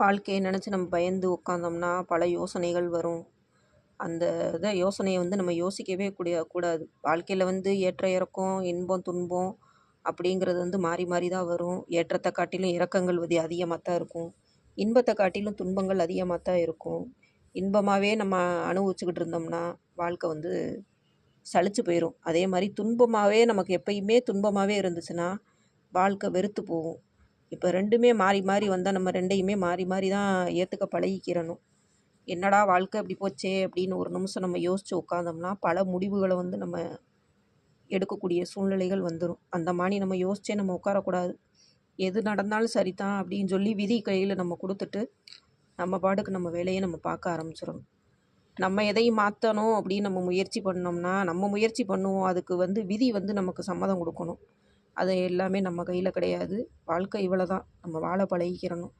வாழ்க்கையை நினச்சி நம்ம பயந்து உட்காந்தோம்னா பல யோசனைகள் வரும். அந்த இதை யோசனையை வந்து நம்ம யோசிக்கவே கூடிய கூடாது. வாழ்க்கையில் வந்து ஏற்ற இறக்கம் இன்பம் துன்பம் அப்படிங்கிறது வந்து மாறி மாறி தான் வரும். ஏற்றத்தை காட்டிலும் இறக்கங்கள் வந்து அதிகமாக தான் இருக்கும். இன்பத்தை காட்டிலும் துன்பங்கள் அதிகமாக தான் இருக்கும். இன்பமாகவே நம்ம அனுபவிச்சுக்கிட்டு இருந்தோம்னா வாழ்க்கை வந்து சளிச்சு போயிடும் அதே மாதிரி துன்பமாகவே நமக்கு எப்பயுமே துன்பமாகவே இருந்துச்சுன்னா வாழ்க்கை வெறுத்து போகும். இப்போ ரெண்டுமே மாறி மாறி வந்தால் நம்ம ரெண்டையுமே மாறி மாறி தான் ஏற்றுக்க பழகிக்கிறணும். என்னடா வாழ்க்கை இப்படி போச்சே அப்படின்னு ஒரு நிமிஷம் நம்ம யோசித்து உட்காந்தோம்னா பல முடிவுகளை வந்து நம்ம எடுக்கக்கூடிய சூழ்நிலைகள் வந்துடும் அந்த மாதிரி நம்ம யோசிச்சே நம்ம உட்காரக்கூடாது. எது நடந்தாலும் சரிதான் அப்படின்னு சொல்லி விதி கையில் நம்ம கொடுத்துட்டு நம்ம பாட்டுக்கு நம்ம வேலையை நம்ம பார்க்க ஆரம்பிச்சிடணும். நம்ம எதையும் மாற்றணும் அப்படின்னு நம்ம முயற்சி பண்ணோம்னா நம்ம முயற்சி பண்ணுவோம். அதுக்கு வந்து விதி வந்து நமக்கு சம்மதம் கொடுக்கணும். அது எல்லாமே நம்ம கையில் கிடையாது. வாழ்க்கை இவ்வளோ தான் நம்ம வாழ பழகிக்கிறணும்.